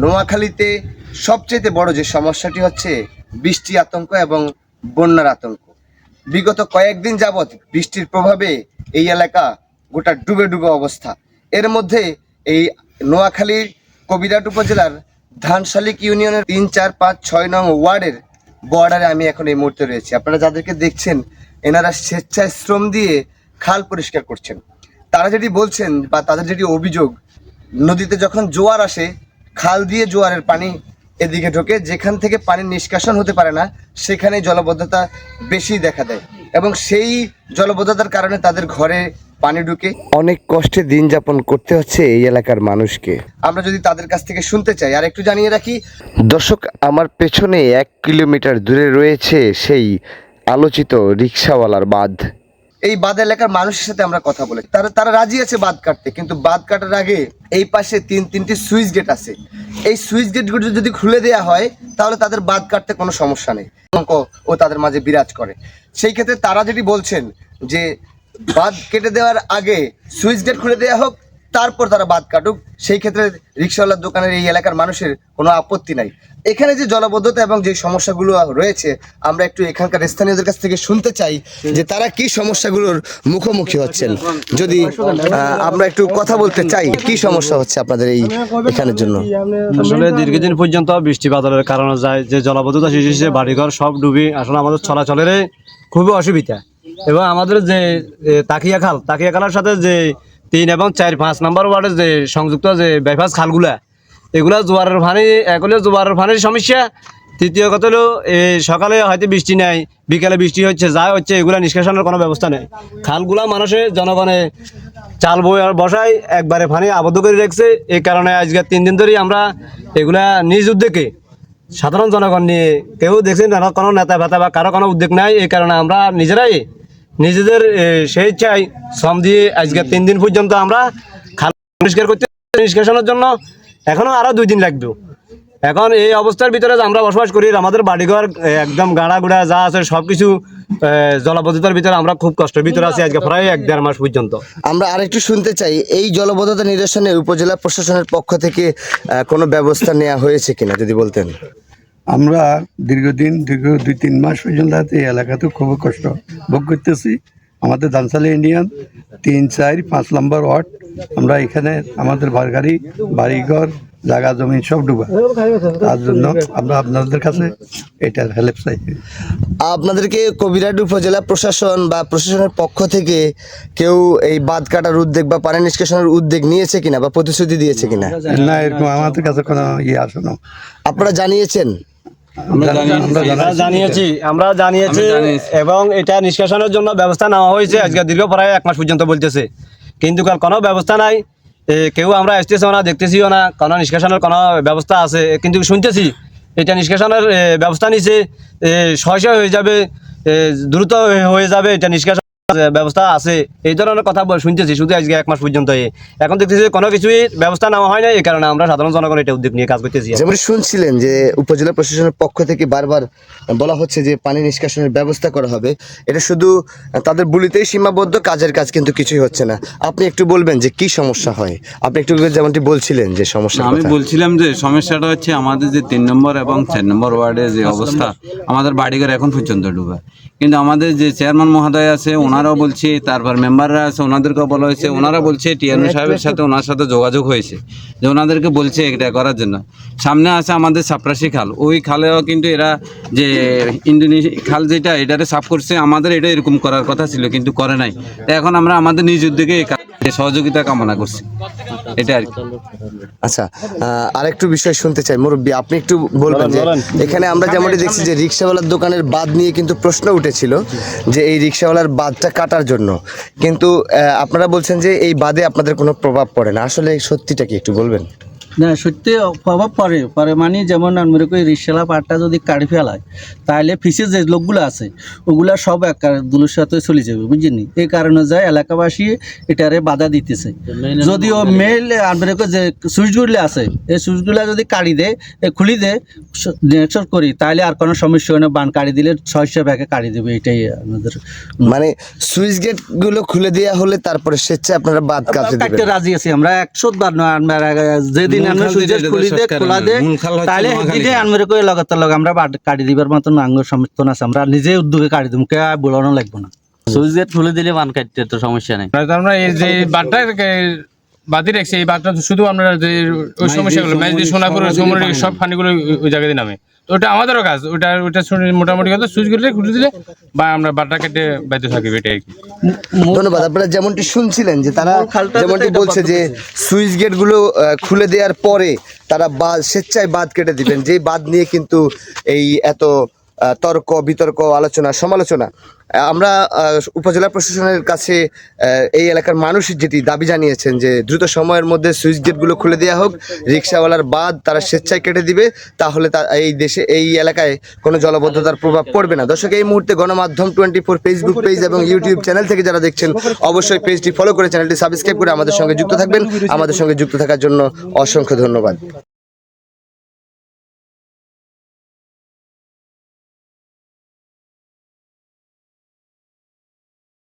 নোয়াখালীতে সবচেয়ে বড় যে সমস্যাটি হচ্ছে বৃষ্টি আতঙ্ক এবং বন্যার আতঙ্ক। বিগত কয়েকদিন যাবৎ বৃষ্টির প্রভাবে এই এলাকা গোটা ডুবে ডুবে অবস্থা। এর মধ্যে এই নোয়াখালীর কবিরাট উপজেলার ধানশালিক ইউনিয়নের তিন, চার, পাঁচ, ছয় নং ওয়ার্ডের বর্ডারে আমি এখন এই মুহূর্তে রয়েছি। আপনারা যাদেরকে দেখছেন, এনারা স্বেচ্ছায় শ্রম দিয়ে খাল পরিষ্কার করছেন। তারা যেটি বলছেন বা তাদের যেটি অভিযোগ, নদীতে যখন জোয়ার আসে খাল দিয়ে জোয়ারের পানি এদিকে ঢোকে। যেখান থেকে পানির নিষ্কাশন হতে পারে না সেখানে জলবদ্ধতা বেশি দেখা দেয় এবং সেই জলবদ্ধতার কারণে তাদের ঘরে পানি ঢুকে। অনেক কষ্টে দিন যাপন করতে হচ্ছে এই এলাকার মানুষকে। আমরা যদি তাদের কাছ থেকে শুনতে চাই আর একটু জানিয়ে রাখি দর্শক আমার পেছনে এক কিলোমিটার দূরে রয়েছে সেই আলোচিত রিক্সাওয়ালার বাঁধ। এই বাদ এলাকার মানুষের সাথে আমরা কথা বলে তারা তারা রাজি আছে বাদ কাটতে, কিন্তু বাদ কাটার আগে এই পাশে তিন তিনটি সুইচ গেট আছে। এই সুইচ গেটগুলো যদি খুলে দেওয়া হয়, তাহলে তাদের বাদ কাটতে কোনো সমস্যা নেই। অঙ্ক ও তাদের মাঝে বিরাজ করে। সেই ক্ষেত্রে তারা যেটি বলছেন যে বাদ কেটে দেওয়ার আগে সুইচ গেট খুলে দেওয়া হোক তারপর তারা বাদ কাটুক, সেই ক্ষেত্রে রিক্সাওয়ালার দোকানের এই এলাকার মানুষের কোনো আপত্তি নাই। এখানে যে জলবদ্ধতা এবং যে সমস্যাগুলো রয়েছে, আমরা একটু এখানকার স্থানীয়দের কাছ থেকে শুনতে চাই যে তারা কি সমস্যাগুলোর মুখোমুখি হচ্ছেন। যদি আমরা একটু কথা বলতে চাই, কি সমস্যা হচ্ছে আপনাদের এই এখানের জন্য? আসলে দীর্ঘদিন পর্যন্ত বৃষ্টি বাদলের কারণে যায়, যে জলবদ্ধতা সৃষ্টি বাড়িঘর সব ডুবি, আসলে আমাদের চলাচলের খুবই অসুবিধা। এবং আমাদের যে তাকিয়া খাল তাকিয়া খালের সাথে যে তিন এবং চার, পাঁচ নম্বর ওয়ার্ডের যে সংযুক্ত যে বাইপাস খালগুলা, এগুলা জোয়ারের পানি এক জোয়ারের পানির সমস্যা। তৃতীয় কথা হলো সকালে হয়তো বৃষ্টি নেই, বিকালে বৃষ্টি হচ্ছে, যা হচ্ছে, এগুলা নিষ্কাশনের কোনো ব্যবস্থা নেই। খালগুলা মানুষের জনগণে চাল বসায়, একবারে পানি আবদ্ধ করে রেখেছে। এই কারণে আজকে তিন দিন ধরেই আমরা এগুলা নিজ উদ্যোগে সাধারণ জনগণ নিয়ে কেউ দেখছেন না, কোনো নেতা ফেতা বা কারও কোনো উদ্যোগ নাই। এই কারণে আমরা নিজেরাই নিজেদের সেই চাই শ্রম দিয়ে আজকে তিন দিন পর্যন্ত আমরা পরিষ্কার করতে নিষ্কাশনের জন্য এখনও আরও দুই দিন লাগবে। এখন এই অবস্থার ভিতরে আমরা বসবাস করি, আমাদের বাড়িঘর একদম গাড়া গুড়া যা আছে সব কিছু জলবদ্ধতার ভিতরে আমরা খুব কষ্টের ভিতরে আছি আজকে প্রায় এক দেড় মাস পর্যন্ত। আমরা আরেকটু শুনতে চাই, এই জলবদ্ধতা নিরসনে উপজেলা প্রশাসনের পক্ষ থেকে কোনো ব্যবস্থা নেওয়া হয়েছে কিনা যদি বলতেন? আমরা দীর্ঘদিন দীর্ঘ দুই তিন মাস পর্যন্ত এই এলাকাতে খুবই কষ্ট ভোগ করতেছি। আমাদের দানসালি ইন্ডিয়ান তিন চার পাঁচ নম্বর ওয়ার্ড। আমরা এখানে আমাদের বাড়ি বাড়িঘর জায়গা জমি সব ডুবা। তার জন্য আমরা আপনাদের কাছে এটার হেল্প চাই। আপনাদেরকে কবিরাট উপজেলা প্রশাসন বা প্রশাসনের পক্ষ থেকে কেউ এই বাঁধ কাটার উদ্যোগ বা পানি নিষ্কাশনের উদ্যোগ নিয়েছে কিনা বা প্রতিশ্রুতি দিয়েছে কিনা? না এরকম আমাদের কাছে কোনো ইয়ে আসে না। আপনারা জানিয়েছেন? আমরা জানিয়েছি। আমরা জানিয়েছি। এবং এটা নিষ্কাশনের জন্য ব্যবস্থা নেওয়া হয়েছে। আজকে দীর্ঘ প্রায় এক মাস পর্যন্ত বলতেছে। কিন্তু কার কোনো ব্যবস্থা নাই। কেউ আমরা আসতেছিও না দেখতেছিও না। কোনো নিষ্কাশনের কোনো ব্যবস্থা আছে। কিন্তু শুনতেছি এটা নিষ্কাশনের ব্যবস্থা নিছে। শয় হয়ে যাবে দ্রুত হয়ে যাবে এটা নিষ্কাশন। ব্যবস্থা আছে এই ধরনের কথা বল- শুনতেছি শুধু আজকে এক মাস পর্যন্ত এখন দেখতেছি কোনো কিছুই ব্যবস্থা নেওয়া হয় না এই কারণে আমরা সাধারণ জনগণ এটা উদ্যোগ নিয়ে কাজ করতেছি। যেমন শুনছিলেন যে উপজেলা প্রশাসনের পক্ষ থেকে বারবার বলা হচ্ছে যে পানি নিষ্কাশনের ব্যবস্থা করা হবে। এটা শুধু তাদের বুলিতেই সীমাবদ্ধ কাজের কাজ কিন্তু কিছুই হচ্ছে না। আপনি একটু বলবেন যে কি সমস্যা হয়? আপনি একটু যেমনটি বলছিলেন যে সমস্যা আমি বলছিলাম যে সমস্যাটা হচ্ছে আমাদের যে তিন নম্বর এবং চার নম্বর ওয়ার্ডের যে অবস্থা আমাদের বাড়িঘর এখন পর্যন্ত ডুবে। কিন্তু আমাদের যে চেয়ারম্যান মহোদয় আছে ওনারাও বলছে, তারপর মেম্বাররা আছে, ওনাদেরকেও বলা হয়েছে, ওনারা বলছে টিএনও সাহেবের সাথে ওনার সাথে যোগাযোগ হয়েছে, যে ওনাদেরকে বলছে এটা করার জন্য। সামনে আছে আমাদের সাপরাশি খাল, ওই খালেও কিন্তু এরা যে ইন্ডোনেশিয়া খাল যেটা, এটারে সাফ করছে, আমাদের এটা এরকম করার কথা ছিল, কিন্তু করে নাই। এখন আমরা আমাদের নিজ উদ্যোগে এই সহযোগিতা কামনা করছি। এটা আর কি। আচ্ছা আরেকটু বিষয় শুনতে চাই। মুরব্বী আপনি একটু বলবেন যে এখানে আমরা যেমনটি দেখছি যে রিক্সাওয়ালার দোকানের বাদ নিয়ে কিন্তু প্রশ্ন উঠেছিল যে এই রিক্সাওয়ালার বাদটা কাটার জন্য। কিন্তু আপনারা বলছেন যে এই বাদে আপনাদের কোনো প্রভাব পড়ে না। আসলে সত্যিটা কি একটু বলবেন? না সত্যি প্রভাব পড়ে পরে মানে যেমন আমরা কই রিক্সালা পাটটা যদি কাটি ফেলায় তাহলে ফিসে যে লোকগুলো আছে ওগুলা সব এক দুলোর সাথে চলে যাবে বুঝছেন এই কারণে যায় এলাকাবাসী এটারে বাধা দিতেছে। যদিও মেল আমরা যে সুইচগুলো আছে এই সুইচগুলো যদি কাটি দেয় এ খুলি দে নেক্সট করি তাহলে আর কোনো সমস্যা হয় না বান কাটি দিলে ছয়শো ব্যাগে কাটি দেবে এটাই আমাদের মানে সুইচ গেটগুলো খুলে দেওয়া হলে তারপরে স্বেচ্ছায় আপনারা বাদ কাটতে কাটতে রাজি আছি আমরা একশো বার নয় আমরা যেদিন আমরা সুইচ খুলি দে খোলা দে মূল খাল হচ্ছে তাহলে নোয়াখালী হেঁটে কই লাগাতার লগ আমরা কাটি দিবার মতন সমর্থন আছে। আমরা নিজে উদ্যোগে কাটি দিম কে বলানো লাগবে না। সুইচ গেট খুলে দিলে বান কাটতে তো সমস্যা নেই। আমরা এই যে বাদি রাখছি এই বাদটা শুধু আমরা যে ওই সমস্যাগুলো ম্যাচ দিয়ে সোনাপুর সমুদ্র সব পানিগুলো ওই- জায়গায় নামে। তো ওটা আমাদেরও কাজ ওটা ওটা শুনে মোটামুটি কথা সুইচ করলে খুলে দিলে বা আমরা বাদটা কেটে বাইতে থাকি এটাই আর কি। ধন্যবাদ আপনারা যেমনটি শুনছিলেন যে তারা যেমনটি বলছে যে সুইচ গেটগুলো আহ, খুলে দেওয়ার পরে তারা বাদ স্বেচ্ছায় বাদ কেটে দিবেন। যে বাদ নিয়ে কিন্তু এই এত তর্ক, বিতর্ক, আলোচনা, সমালোচনা। আমরা উপজেলা প্রশাসনের কাছে এই এলাকার মানুষ যেটি দাবি জানিয়েছেন যে দ্রুত সময়ের মধ্যে সুইচ গেটগুলো খুলে দেওয়া হোক, রিক্সাওয়ালার বাদ তারা স্বেচ্ছায় কেটে দিবে, তাহলে তা, এই দেশে, এই এলাকায় কোনো জলবদ্ধতার প্রভাব পড়বে না। দর্শক, এই মুহূর্তে গণমাধ্যম টোয়েন্টি ফোর ফেসবুক পেজ এবং ইউটিউব চ্যানেল থেকে যারা দেখছেন, অবশ্যই পেজটি ফলো করে চ্যানেলটি সাবস্ক্রাইব করে আমাদের সঙ্গে যুক্ত থাকবেন। আমাদের সঙ্গে যুক্ত থাকার জন্য অসংখ্য ধন্যবাদ।